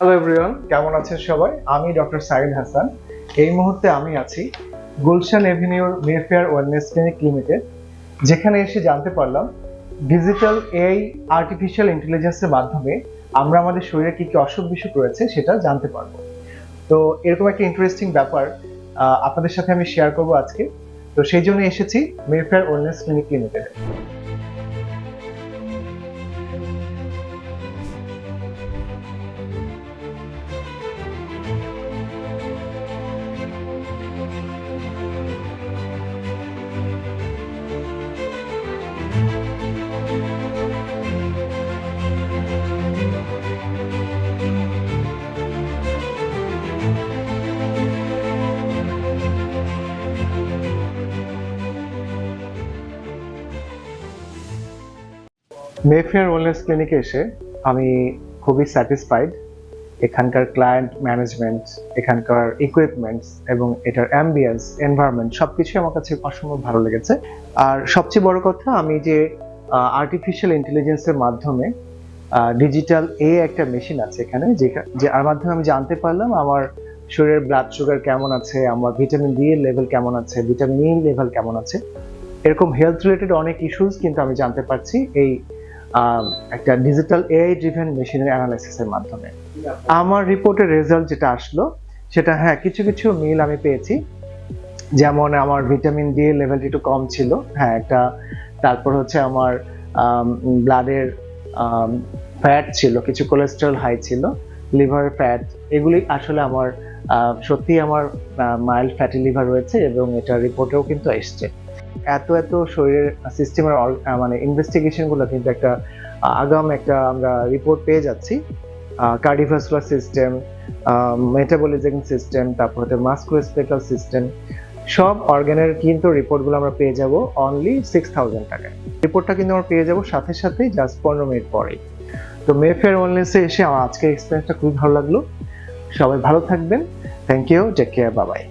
Hello everyone কেমন আছেন সবাই? আমি ডক্টর সাইদ হাসান এই মুহূর্তে আমি আছি গুলশান এভিনিউর মেফেয়ার ওয়েলনেস ক্লিনিক লিমিটেড যেখানে এসে জানতে পারলাম ডিজিটাল এআই আর্টিফিশিয়াল ইন্টেলিজেন্সের মাধ্যমে আমরা আমাদের শরীরে কি কি অসুখ বিসুখ রয়েছে সেটা জানতে পারব। তো এরকম একটা ইন্টারেস্টিং ব্যাপার আপনাদের সাথে আমি শেয়ার করব আজকে। তো সেই জন্য এসেছি মেফেয়ার ওয়েলনেস ক্লিনিক লিমিটেডে মেফেয়ার ওয়েলনেস ক্লিনিকে এসে আমি খুবই স্যাটিসফাইড এখানকার ক্লায়েন্ট ম্যানেজমেন্ট এখানকার ইকুইপমেন্টস এবং এটার অ্যাম্বিয়েন্স এনভায়রনমেন্ট সব কিছুই আমার কাছে অসম্ভব ভালো লেগেছে। আর সবচেয়ে বড় কথা, আমি যে আর্টিফিশিয়াল ইন্টেলিজেন্সের মাধ্যমে ডিজিটাল এ একটা মেশিন আছে এখানে যে, আর মাধ্যমে আমি জানতে পারলাম আমার শরীরের ব্লাড সুগার কেমন আছে, আমার ভিটামিন ডি এর লেভেল কেমন আছে ভিটামিন ই লেভেল কেমন আছে। এরকম হেলথ রিলেটেড অনেক ইস্যুস কিন্তু আমি জানতে পারছি। এই একটা ডিজিটাল এআই ড্রিভেন মেশিনের অ্যানালাইসিসের মাধ্যমে। আমার রিপোর্টের রেজাল্ট যেটা আসলো, সেটা হ্যাঁ কিছু কিছু মিল আমি পেয়েছি। যেমন আমার ভিটামিন ডি লেভেলটা একটু কম ছিল হ্যাঁ একটা, তারপর হচ্ছে আমার ব্লাডের ফ্যাট ছিল, কিছু কোলেস্টেরল হাই ছিল লিভার ফ্যাট এগুলি আসলে আমার সত্যি আমার মাইল্ড ফ্যাটি লিভার রয়েছে এবং এটা রিপোর্টেও কিন্তু এসছে। এত এত শরীরের সিস্টেমের মানে ইনভেস্টিগেশনগুলো কিন্তু একটা আগাম একটা আমরা রিপোর্ট পেয়ে যাচ্ছি। কার্ডিভাসকুলার সিস্টেম মেটাবলিজম সিস্টেম তারপর হচ্ছে মাস্কুলোস্পেটাল সিস্টেম সব অর্গানের কিন্তু রিপোর্টগুলো আমরা পেয়ে যাব অনলি সিক্স থাউজেন্ড টাকায়। রিপোর্টটা কিন্তু আমরা পেয়ে যাব সাথে সাথে জাস্ট পনেরো মিনিট পরেই। তো মেফেয়ার ওয়েলনেসে এসে আমার আজকের এক্সপিরিয়েন্সটা খুবই ভালো লাগল। সবাই ভালো থাকবেন। থ্যাংক ইউ টেক কেয়ার বাবাই